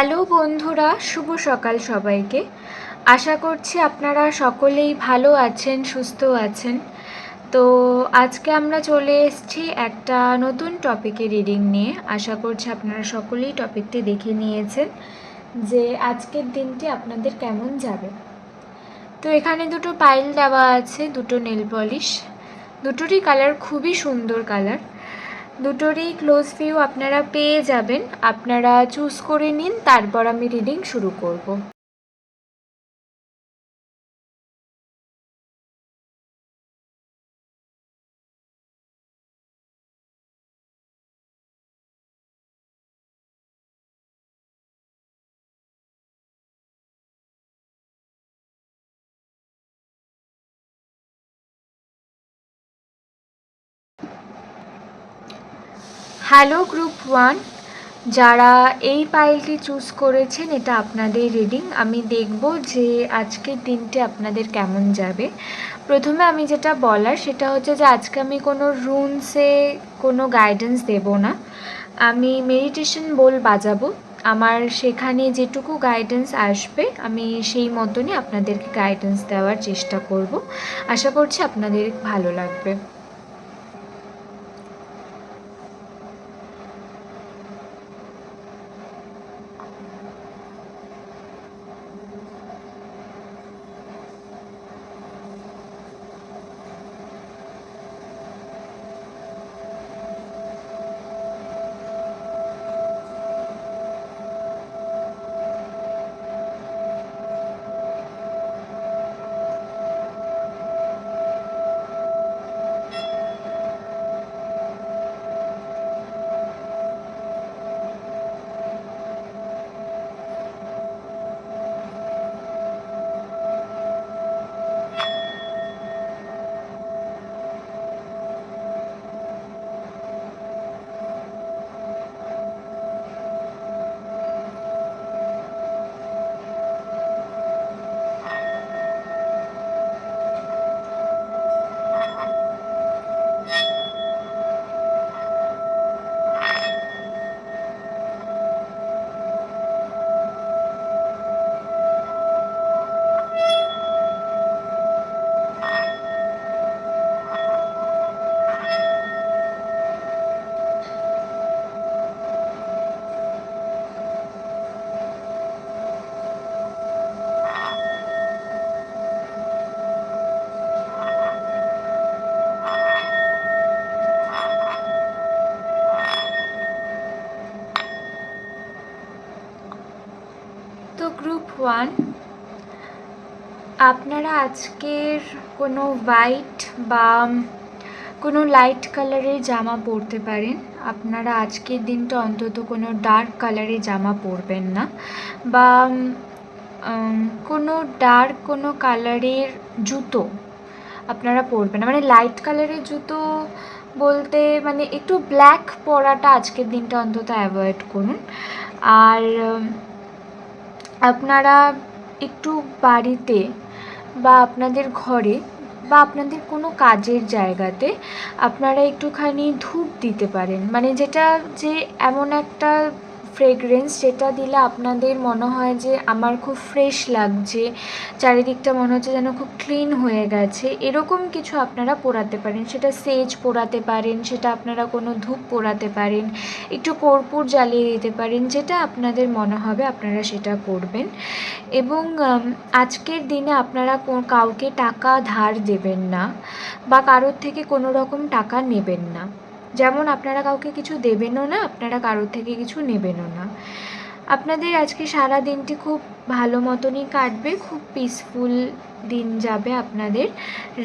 Hello বন্ধুরা, শুভ সকাল সবাইকে। আশা করছি আপনারা সকলেই ভালো আছেন, সুস্থ আছেন। তো আজকে আমরা চলে এসেছি একটা নতুন টপিকে রিডিং নিয়ে। আশা করছি আপনারা সকলেই টপিকটি দেখে নিয়েছেন যে আজকের দিনটি আপনাদের কেমন যাবে। তো এখানে দুটো পাইল দেওয়া আছে, দুটো নেল পলিশ দুটোরই কালার খুবই সুন্দর কালার দুটোরই ক্লোজ ভিউ আপনারা পেয়ে যাবেন। আপনারা চুজ করে নিন, তারপর আমি রিডিং শুরু করব। হ্যালো গ্রুপ ওয়ান, যারা এই পাইলটি চুজ করেছেন, এটা আপনাদের রিডিং। আমি দেখব যে আজকের দিনটি আপনাদের কেমন যাবে। প্রথমে আমি যেটা বলার, সেটা হচ্ছে যে আজকে আমি কোনো রুলসে কোনো গাইডেন্স দেব না। আমি মেডিটেশন বোল বাজাবো। আমার সেখানে যেটুকু গাইডেন্স আসবে, আমি সেই মতনই আপনাদেরকে গাইডেন্স দেওয়ার চেষ্টা করব। আশা করছি আপনাদের ভালো লাগবে। গ্রুপ ওয়ান আপনারা আজকের কোনো হোয়াইট বা কোনো লাইট কালারের জামা পরতে পারেন। আপনারা আজকের দিনটা অন্তত কোনো ডার্ক কালারের জামা পরবেন না বা কোনো ডার্ক কোনো কালারের জুতো আপনারা পরবেন না। মানে লাইট কালারের জুতো বলতে মানে একটু ব্ল্যাক পরাটা আজকের দিনটা অন্তত অ্যাভয়েড করুন। আর আপনারা একটু বাড়িতে বা আপনাদের ঘরে বা আপনাদের কোনো কাজের জায়গাতে আপনারা একটুখানি ধূপ দিতে পারেন। মানে যেটা যে এমন একটা ফ্রেগরেন্স যেটা দিলে আপনাদের মনে হয় যে আমার খুব ফ্রেশ লাগছে, চারিদিকটা মনে হচ্ছে যেন খুব ক্লিন হয়ে গেছে, এরকম কিছু আপনারা পোড়াতে পারেন। সেটা সেজ পোড়াতে পারেন, সেটা আপনারা কোনো ধূপ পোড়াতে পারেন, একটু কর্পূর জ্বালিয়ে দিতে পারেন, যেটা আপনাদের মনে হবে আপনারা সেটা করবেন। এবং আজকের দিনে আপনারা কাউকে টাকা ধার দেবেন না বা কারোর থেকে কোনো রকম টাকা নেবেন না। যেমন আপনারা কাউকে কিছু দেবেনও না, আপনারা কারোর থেকে কিছু নেবেনও না। আপনাদের আজকে সারা দিনটি খুব ভালো মতনই কাটবে, খুব পিসফুল দিন যাবে আপনাদের।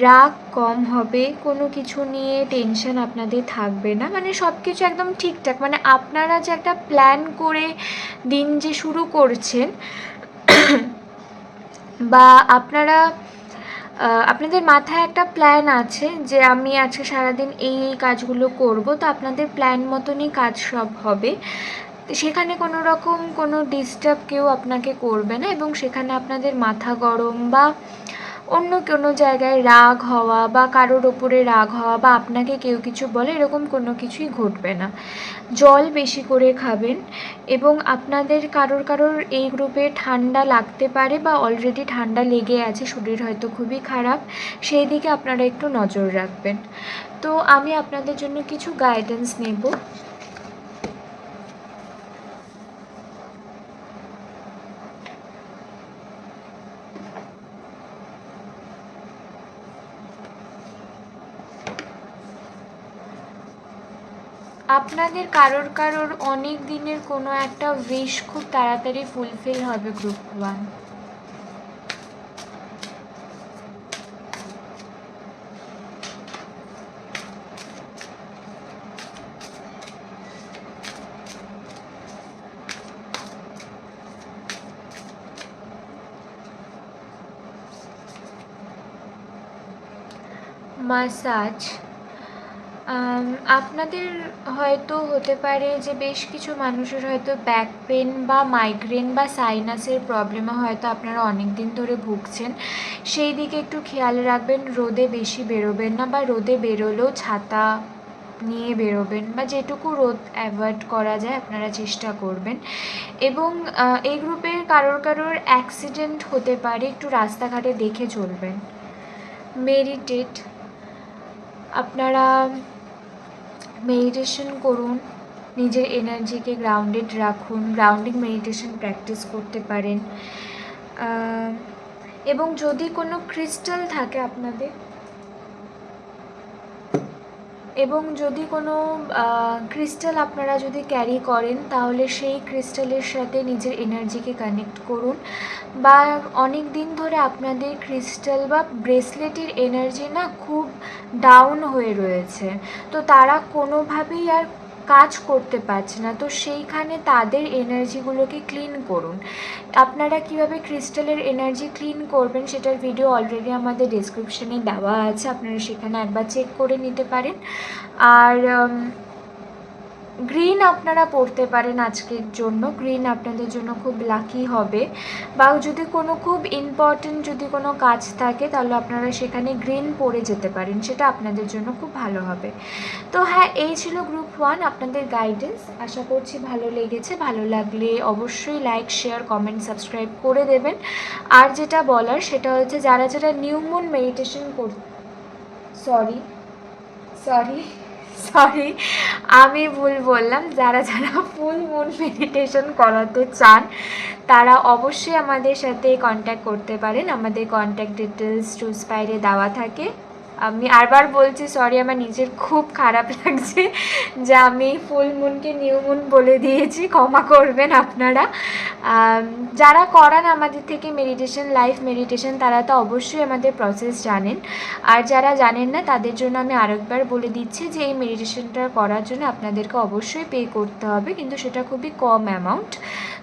রাগ কম হবে, কোনো কিছু নিয়ে টেনশন আপনাদের থাকবে না মানে সব কিছু একদম ঠিকঠাক। মানে আপনারা যে একটা প্ল্যান করে দিন যে শুরু করছেন, বা আপনারা আপনাদের মাথায় একটা প্ল্যান আছে যে আমি আজকে সারাদিন এই এই কাজগুলো করব, তো আপনাদের প্ল্যান মতনই কাজ সব হবে। সেখানে কোনো রকম কোনো ডিস্টার্ব কেউ আপনাকে করবে না এবং সেখানে আপনাদের মাথা গরম বা অন্য কোনো জায়গায় রাগ হওয়া বা কারোর ওপরে রাগ হওয়া বা আপনাকে কেউ কিছু বলে, এরকম কোনো কিছুই ঘটবে না। জল বেশি করে খাবেন এবং আপনাদের কারোর কারোর এই গ্রুপে ঠান্ডা লাগতে পারে বা অলরেডি ঠান্ডা লেগে আছে, শরীর হয়তো খুবই খারাপ, সেই দিকে আপনারা একটু নজর রাখবেন। তো আমি আপনাদের জন্য কিছু গাইডেন্স নেব। আপনাদের কারোর কারোর অনেক দিনের কোনো একটা উইশ খুব তাড়াতাড়ি ফুলফিল হবে গ্রুপ ওয়ান আম, আপনাদের হয়তো হতে পারে যে বেশ কিছু মানুষের হয়তো ব্যাক পেন বা মাইগ্রেন বা সাইনাসের প্রবলেমে হয়তো আপনারা অনেক দিন ধরে ভুগছেন। সেই দিকে একটু খেয়াল রাখবেন, রোদে বেশি বেরোবেন না বা রোদে বেরোলেও ছাতা নিয়ে বেরোবেন বা যেটুকু রোদ অ্যাভয়েড করা যায় আপনারা চেষ্টা করবেন। এবং এই গ্রুপের কারোর কারোর অ্যাক্সিডেন্ট হতে পারে, একটু রাস্তাঘাটে দেখে চলবেন। মেডিটেট আপনারা মেডিটেশন করুন, নিজের এনার্জিকে গ্রাউন্ডেড রাখুন গ্রাউন্ডিং মেডিটেশন প্র্যাকটিস করতে পারেন। এবং যদি কোনো ক্রিস্টাল থাকে আপনাদের এবং যদি কোনো ক্রিস্টাল আপনারা যদি ক্যারি করেন, তাহলে সেই ক্রিস্টালের সাথে নিজের এনার্জিকে কানেক্ট করুন। বা অনেক দিন ধরে আপনাদের ক্রিস্টাল বা ব্রেসলেটের এনার্জি না খুব ডাউন হয়ে রয়েছে। তো তারা কোনোভাবেই আর কাজ করতে পারছে না। তো সেইখানে তাদের এনার্জিগুলোকে ক্লিন করুন। আপনারা কীভাবে ক্রিস্টালের এনার্জি ক্লিন করবেন সেটার ভিডিও অলরেডি আমাদের ডিসক্রিপশানে দেওয়া আছে। আপনারা সেখানে একবার চেক করে নিতে পারেন। আর গ্রিন আপনারা পড়তে পারেন আজকের জন্য। গ্রিন আপনাদের জন্য খুব লাকি হবে। বা যদি কোনো খুব ইম্পর্টেন্ট যদি কোনো কাজ থাকে, তাহলে আপনারা সেখানে গ্রিন পরে যেতে পারেন। সেটা আপনাদের জন্য খুব ভালো হবে। তো হ্যাঁ এই ছিল গ্রুপ ওয়ান আপনাদের গাইডেন্স আশা করছি ভালো লেগেছে। ভালো লাগলে অবশ্যই লাইক শেয়ার কমেন্ট সাবস্ক্রাইব করে দেবেন। আর যেটা বলার, সেটা হচ্ছে যারা যারা নিউমুন মেডিটেশন কর সরি সরি সরি আমি ভুল বললাম। যারা যারা ফুল মুন মেডিটেশন করাতে চান, তারা অবশ্যই আমাদের সাথে কন্ট্যাক্ট করতে পারেন। আমাদের কন্ট্যাক্ট ডিটেলস টু পাইরে দেওয়া থাকে। আমি আরবার বলছি সরি আমার নিজের খুব খারাপ লাগছে যে আমি ফুল মুনকে নিউ মুন বলে দিয়েছি, ক্ষমা করবেন আপনারা। যারা করান আমাদের থেকে মেডিটেশন লাইফ মেডিটেশন তারা তো অবশ্যই আমাদের প্রসেস জানেন। আর যারা জানেন না, তাদের জন্য আমি আরেকবার বলে দিচ্ছি যে এই মেডিটেশনটা করার জন্য আপনাদেরকে অবশ্যই পে করতে হবে, কিন্তু সেটা খুবই কম অ্যামাউন্ট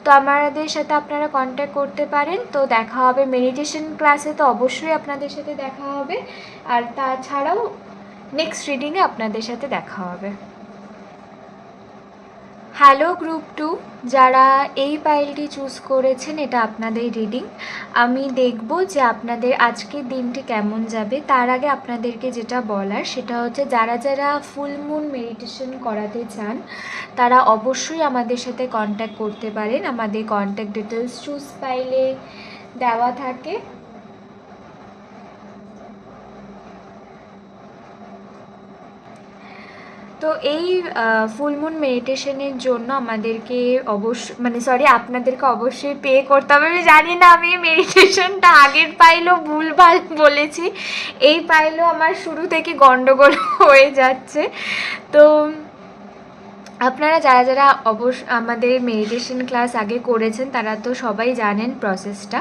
তো আমাদের সাথে আপনারা কন্ট্যাক্ট করতে পারেন। তো দেখা হবে মেডিটেশন ক্লাসে তো অবশ্যই আপনাদের সাথে দেখা হবে। আর তাছাড়াও নেক্সট রিডিংয়ে আপনাদের সাথে দেখা হবে। হ্যালো গ্রুপ টু যারা এই ফাইলটি চুজ করেছেন, এটা আপনাদের রিডিং আমি দেখব যে আপনাদের আজকের দিনটি কেমন যাবে। তার আগে আপনাদেরকে যেটা বলার, সেটা হচ্ছে যারা যারা ফুল মুন মেডিটেশন করাতে চান, তারা অবশ্যই আমাদের সাথে কন্ট্যাক্ট করতে পারেন। আমাদের কন্ট্যাক্ট ডিটেলস চুজ ফাইলে দেওয়া থাকে। তো এই ফুলমুন মেডিটেশনের জন্য আমাদেরকে অবশ্য মানে সরি আপনাদেরকে অবশ্যই পে করতে হবে। আমি জানি না আমি মেডিটেশনটা আগের পাইলো ভুলভাল বলেছি। এই পাইলো আমার শুরু থেকে গন্ডগোল হয়ে যাচ্ছে। তো আপনারা যারা যারা অবশ্য আমাদের মেডিটেশন ক্লাস আগে করেছেন, তারা তো সবাই জানেন প্রসেসটা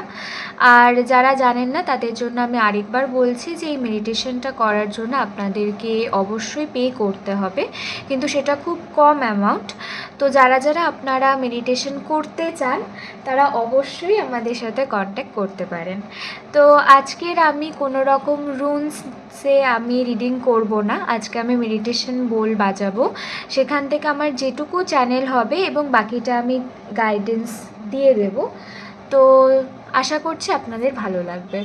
আর যারা জানেন না, তাদের জন্য আমি আরেকবার বলছি যে, এই মেডিটেশনটা করার জন্য আপনাদেরকে অবশ্যই পে করতে হবে। কিন্তু সেটা খুব কম অ্যামাউন্ট তো যারা যারা আপনারা মেডিটেশন করতে চান, তারা অবশ্যই আমাদের সাথে কন্ট্যাক্ট করতে পারেন। তো আজকের আমি কোনো রকম রুলসে আমি রিডিং করব না। আজকে আমি মেডিটেশন বোল বাজাবো। সেখান থেকে আমার যেটুকু চ্যানেল হবে এবং বাকিটা আমি গাইডেন্স দিয়ে দেব। তো আশা করছি আপনাদের ভালো লাগবে।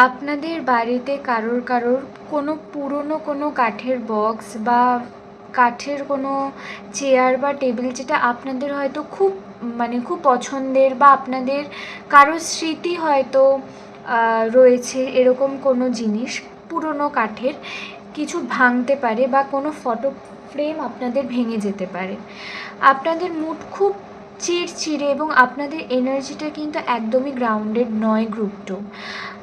আপনাদের বাড়িতে কারোর কারোর কোনো পুরনো কোনো কাঠের বক্স বা কাঠের কোনো চেয়ার বা টেবিল যেটা আপনাদের হয়তো খুব মানে খুব পছন্দের বা আপনাদের কারোর স্মৃতি হয়তো রয়েছে এরকম কোনো জিনিস পুরনো কাঠের, কিছু ভাঙতে পারে বা কোনো ফটো ফ্রেম আপনাদের ভেঙে যেতে পারে। আপনাদের মুড খুব চিড়চিড়ে এবং আপনাদের এনার্জিটা কিন্তু একদমই গ্রাউন্ডেড নয় গ্রুপ টু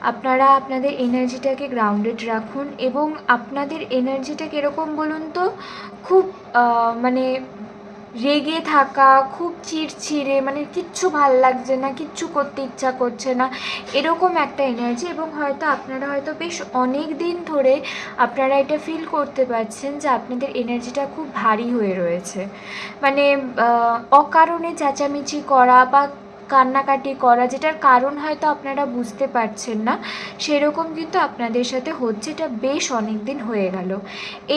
আপনারা আপনাদের এনার্জিটাকে গ্রাউন্ডেড রাখুন এবং আপনাদের এনার্জিটা কীরকম বলুন তো? খুব মানে রেগে থাকা, খুব চিড়চিড়ে মানে কিচ্ছু ভালো লাগছে না, কিচ্ছু করতে ইচ্ছা করছে না, এরকম একটা এনার্জি এবং হয়তো আপনারা হয়তো বেশ অনেক দিন ধরে আপনারা এটা ফিল করতে পারছেন যে আপনাদের এনার্জিটা খুব ভারী হয়ে রয়েছে। মানে অকারণে চেঁচামেচি করা বা কান্নাকাটি করা, যেটার কারণ হয়তো আপনারা বুঝতে পারছেন না, সেরকম কিন্তু আপনাদের সাথে হচ্ছে এটা বেশ অনেক দিন হয়ে গেল।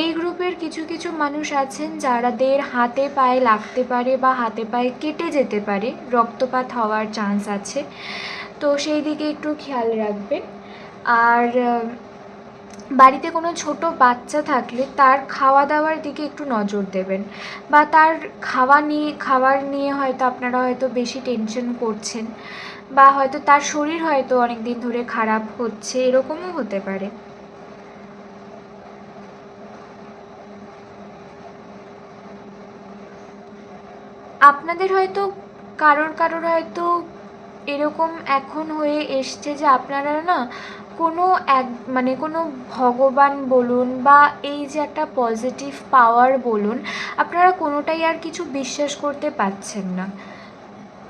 এই গ্রুপের কিছু কিছু মানুষ আছেন যারাদের হাতে পায়ে লাগতে পারে বা হাতে পায়ে কেটে যেতে পারে, রক্তপাত হওয়ার চান্স আছে। তো সেই দিকে একটু খেয়াল রাখবেন। আর বাড়িতে কোনো ছোট বাচ্চা থাকলে তার খাওয়া দাওয়ার দিকে একটু নজর দেবেন বা তার খাওয়া নিয়ে, খাবার নিয়ে হয়তো আপনারা হয়তো বেশি টেনশন করছেন বা হয়তো তার শরীর হয়তো অনেক দিন ধরে খারাপ হচ্ছে, এরকমও হতে পারে। আপনাদের হয়তো, কারোর কারোর হয়তো এরকম এখন হয়ে এসছে যে আপনারা না কোনো এক মানে কোনো ভগবান বলুন বা এই যে একটা পজিটিভ পাওয়ার বলুন, আপনারা কোনোটাই আর কিছু বিশ্বাস করতে পারছেন না।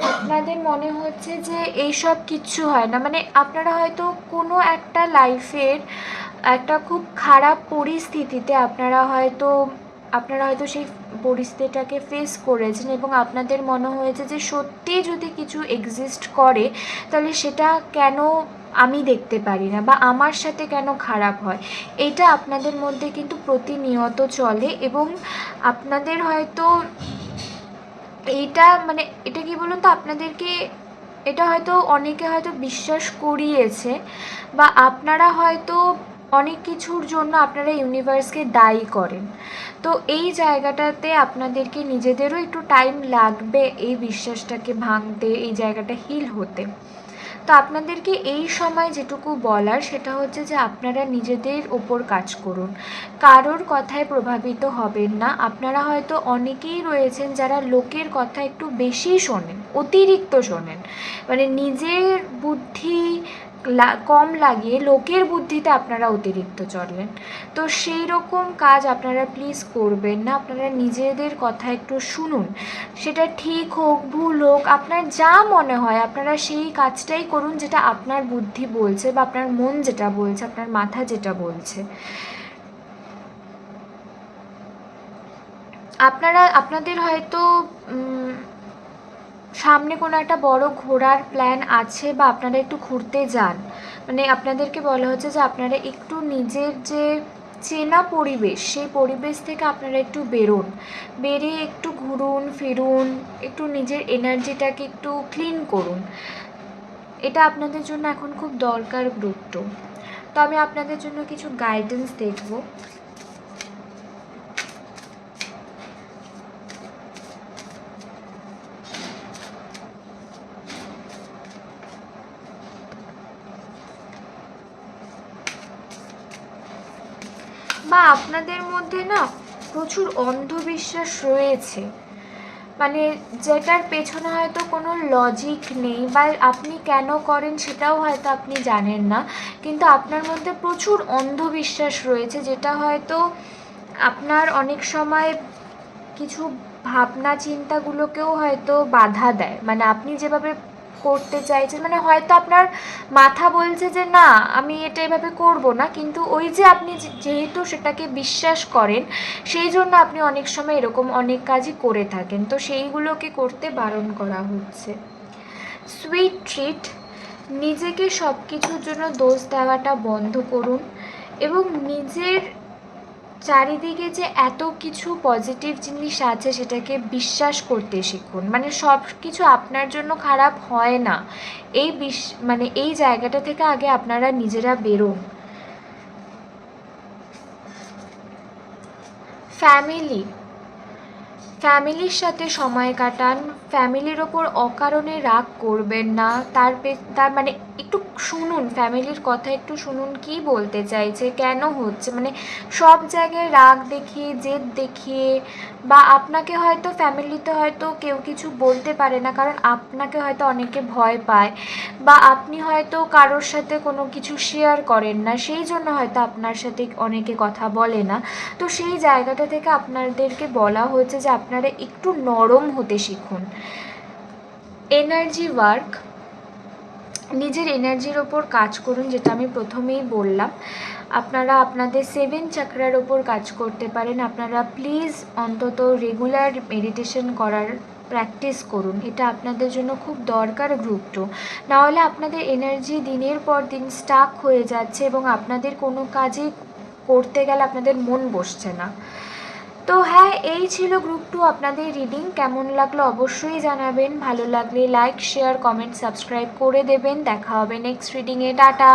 আপনাদের মনে হচ্ছে যে এইসব কিচ্ছু হয় না। মানে আপনারা হয়তো কোনো একটা লাইফের একটা খুব খারাপ পরিস্থিতিতে আপনারা হয়তো আপনারা হয়তো সেই পরিস্থিতিটাকে ফেস করেছেন এবং আপনাদের মনে হয়েছে যে সত্যি যদি কিছু এক্সিস্ট করে, তাহলে সেটা কেন আমি দেখতে পারি না বা আমার সাথে কেন খারাপ হয়? এটা আপনাদের মধ্যে কিন্তু প্রতিনিয়ত চলে এবং আপনাদের হয়তো এইটা মানে এটা কি বলুন তো? আপনাদেরকে এটা হয়তো অনেকে হয়তো বিশ্বাস করিয়েছে বা আপনারা হয়তো অনেক কিছুর জন্য আপনারা ইউনিভার্সকে দায়ী করেন। তো এই জায়গাটাতে আপনাদেরকে নিজেদেরও একটু টাইম লাগবে এই বিশ্বাসটাকে ভাঙতে, এই জায়গাটা হিল হতে। তো আপনাদেরকে এই সময় যেটুকু বলার সেটা হচ্ছে যে আপনারা নিজেদের ওপর কাজ করুন। কারোর কথায় প্রভাবিত হবেন না। আপনারা হয়তো অনেকেই রয়েছেন যারা লোকের কথা একটু বেশি শোনেন, অতিরিক্ত শোনেন। মানে নিজের বুদ্ধি কম লাগিয়ে লোকের বুদ্ধিতে আপনারা অতিরিক্ত চলেন তো সেই রকম কাজ আপনারা প্লিজ করবেন না, আপনারা নিজেদের কথা একটু শুনুন। সেটা ঠিক হোক, ভুল হোক, আপনার যা মনে হয়, আপনারা সেই কাজটাই করুন যেটা আপনার বুদ্ধি বলছে বা আপনার মন যেটা বলছে, আপনার মাথা যেটা বলছে। আপনারা, আপনাদের হয়তো সামনে কোনো একটা বড় ঘোরার প্ল্যান আছে বা আপনারা একটু ঘুরতে যান? মানে আপনাদেরকে বলা হচ্ছে যে আপনারা একটু নিজের যে চেনা পরিবেশ, সেই পরিবেশ থেকে আপনারা একটু বেরোন। বেরিয়ে একটু ঘুরুন, ফিরুন, একটু নিজের এনার্জিটাকে একটু ক্লিন করুন। এটা আপনাদের জন্য এখন খুব দরকার গুরুত্ব। তো আমি আপনাদের জন্য কিছু গাইডেন্স দেখব। বা আপনাদের মধ্যে না প্রচুর অন্ধবিশ্বাস রয়েছে। মানে যেটার পেছনে হয়তো কোনো লজিক নেই বা আপনি কেন করেন সেটাও হয়তো আপনি জানেন না, কিন্তু আপনার মধ্যে প্রচুর অন্ধবিশ্বাস রয়েছে, যেটা হয়তো আপনার অনেক সময় কিছু ভাবনা চিন্তাগুলোকেও হয়তো বাধা দেয়। মানে আপনি যেভাবে করতে চাইছেন মানে হয়তো আপনার মাথা বলছে যে, না, আমি এটা এভাবে করব না। কিন্তু ওই যে আপনি যেহেতু সেটাকে বিশ্বাস করেন, সেই জন্য আপনি অনেক সময় এরকম অনেক কাজই করে থাকেন। তো সেইগুলোকে করতে বারণ করা হচ্ছে। সুইট ট্রিট নিজেকে সব কিছুর জন্য দোষ দেওয়াটা বন্ধ করুন এবং নিজের চারিদিকে যে এত কিছু পজিটিভ জিনিস আছে সেটাকে বিশ্বাস করতে শিখুন। মানে সব কিছু আপনার জন্য খারাপ হয় না। এই বিশ মানে এই জায়গাটা থেকে আগে আপনারা নিজেরা বেরোন। ফ্যামিলি ফ্যামিলির সাথে সময় কাটান। ফ্যামিলির ওপর অকারণে রাগ করবেন না। তার তার মানে একটু শুনুন, ফ্যামিলির কথা একটু শুনুন, কি বলতে চাইছে, কেন হচ্ছে? মানে সব জায়গায় রাগ দেখিয়ে, জেদ দেখিয়ে বা আপনাকে হয়তো ফ্যামিলিতে হয়তো কেউ কিছু বলতে পারে না, কারণ আপনাকে হয়তো অনেকে ভয় পায় বা আপনি হয়তো কারোর সাথে কোনো কিছু শেয়ার করেন না, সেই জন্য হয়তো আপনার সাথে অনেকে কথা বলে না। তো সেই জায়গাটা থেকে আপনাদেরকে বলা হয়েছে যে আপনারা একটু নরম হতে শিখুন। এনার্জি ওয়ার্ক নিজের এনার্জির ওপর কাজ করুন, যেটা আমি প্রথমেই বললাম। আপনারা আপনাদের সেভেন চাকরার ওপর কাজ করতে পারেন। আপনারা প্লিজ অন্তত রেগুলার মেডিটেশন করার প্র্যাকটিস করুন। এটা আপনাদের জন্য খুব দরকার গ্রুপ টু নাহলে আপনাদের এনার্জি দিনের পর দিন স্টাক হয়ে যাচ্ছে এবং আপনাদের কোনো কাজে করতে গেলে আপনাদের মন বসছে না। তো হ্যাঁ এই ছিল গ্রুপ টু আপনাদের রিডিং কেমন লাগল অবশ্যই জানাবেন। ভালো লাগলে লাইক শেয়ার কমেন্ট সাবস্ক্রাইব করে দেবেন। দেখা হবে নেক্সট রিডিংয়ে টাটা!